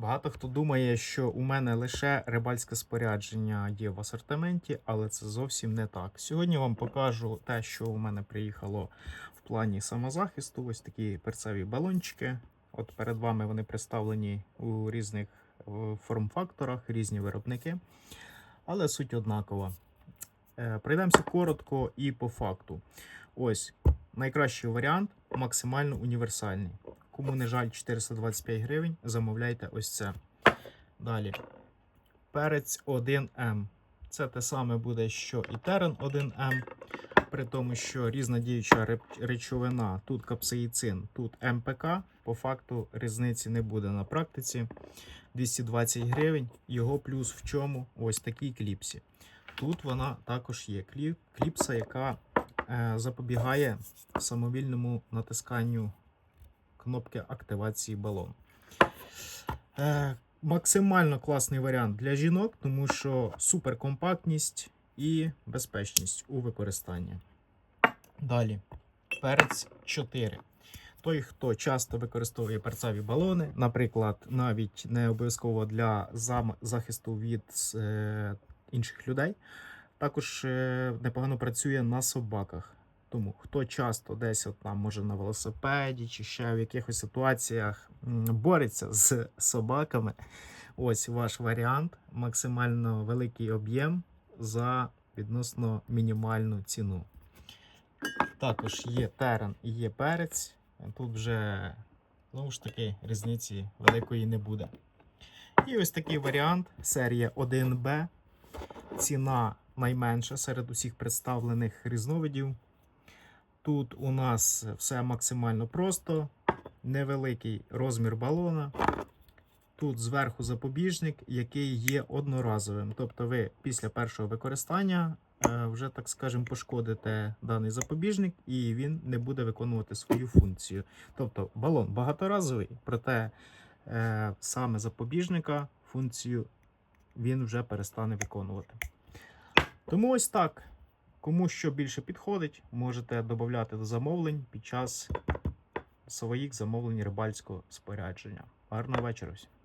Багато хто думає, що у мене лише рибальське спорядження є в асортименті, але це зовсім не так. Сьогодні вам покажу те, що у мене приїхало в плані самозахисту. Ось такі перцеві балончики. От перед вами вони представлені у різних форм-факторах, різні виробники. Але суть однакова. Е, Пройдемося коротко і по факту. Ось найкращий варіант максимально універсальний. Кому не жаль 425 гривень, замовляйте ось це. Далі. Перець 1М. Це те саме буде, що і терен 1М. При тому, що різна діюча речовина, тут капсаїцин, тут МПК. По факту різниці не буде на практиці. 220 гривень. Його плюс в чому? Ось такій кліпсі. Тут вона також є. Кліп, кліпса, яка е, запобігає самовільному натисканню кнопки активації балону. Е, максимально класний варіант для жінок, тому що суперкомпактність і безпечність у використанні. Далі, перець 4. Той, хто часто використовує перцеві балони, наприклад, навіть не обов'язково для захисту від е, інших людей, також е, непогано працює на собаках. Тому хто часто десь от там може на велосипеді чи ще в якихось ситуаціях бореться з собаками, ось ваш варіант. Максимально великий об'єм за відносно мінімальну ціну. Також є терен і є перець. Тут вже знову ж таки різниці великої не буде. І ось такий варіант серія 1Б. Ціна найменша серед усіх представлених різновидів. Тут у нас все максимально просто, невеликий розмір балона. Тут зверху запобіжник, який є одноразовим. Тобто ви після першого використання е, вже, так скажемо, пошкодите даний запобіжник, і він не буде виконувати свою функцію. Тобто балон багаторазовий, проте е, саме запобіжника функцію він вже перестане виконувати. Тому ось так. Кому що більше підходить, можете додати до замовлень під час своїх замовлень рибальського спорядження. Гарного вечора. всім!